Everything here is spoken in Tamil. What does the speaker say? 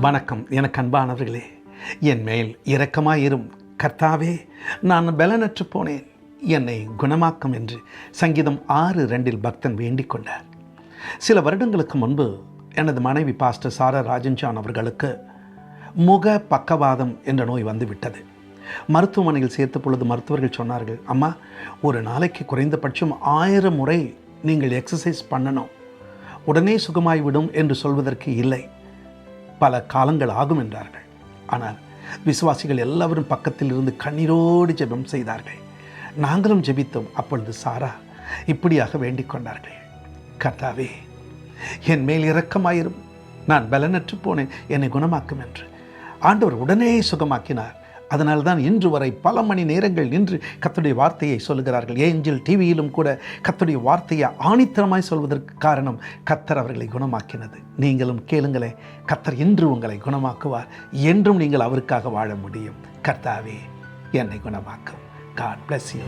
வணக்கம் எனக்கு அன்பானவர்களே. என் மேல் இரக்கமாயிரும் கர்த்தாவே நான் பலனற்று போனேன். என்னை குணமாக்கும் என்று சங்கீதம் ஆறு ரெண்டில் பக்தன் வேண்டிக் கொண்டார். சில வருடங்களுக்கு முன்பு எனது மனைவி பாஸ்டர் சாரா ராஜன்ஜான் அவர்களுக்கு முக பக்கவாதம் என்ற நோய் வந்துவிட்டது. மருத்துவமனையில் சேர்த்த பொழுது மருத்துவர்கள் சொன்னார்கள் அம்மா ஒரு நாளைக்கு குறைந்தபட்சம் ஆயிரம் முறை நீங்கள் எக்ஸசைஸ் பண்ணணும். உடனே சுகமாய்விடும் என்று சொல்வதற்கு இல்லை. பல காலங்கள் ஆகும் என்றார்கள். ஆனால் விசுவாசிகள் எல்லாரும் பக்கத்தில் இருந்து கண்ணீரோடு ஜெபம் செய்தார்கள். நாங்களும் ஜெபித்தோம். அப்பொழுது சாரா இப்படியாக வேண்டிக் கொண்டார்கள். கர்த்தாவே என் மேல் இரக்கமாயிரும். நான் பலனற்று போனேன். என்னை குணமாக்கும் என்று. ஆண்டவர் உடனே சுகமாக்கினார். அதனால் தான் இன்று வரை பல மணி நேரங்கள் நின்று கத்துடைய வார்த்தையை சொல்லுகிறார்கள். ஏஞ்சல் டிவியிலும் கூட கத்துடைய வார்த்தையை ஆணித்தரமாய் சொல்வதற்கு காரணம் கத்தர் அவர்களை குணமாக்கினது. நீங்களும் கேளுங்களே கத்தர் இன்று உங்களை குணமாக்குவார். என்றும் நீங்கள் அவருக்காக வாழ முடியும். கர்த்தாவே என்னை குணமாக்கும். God bless you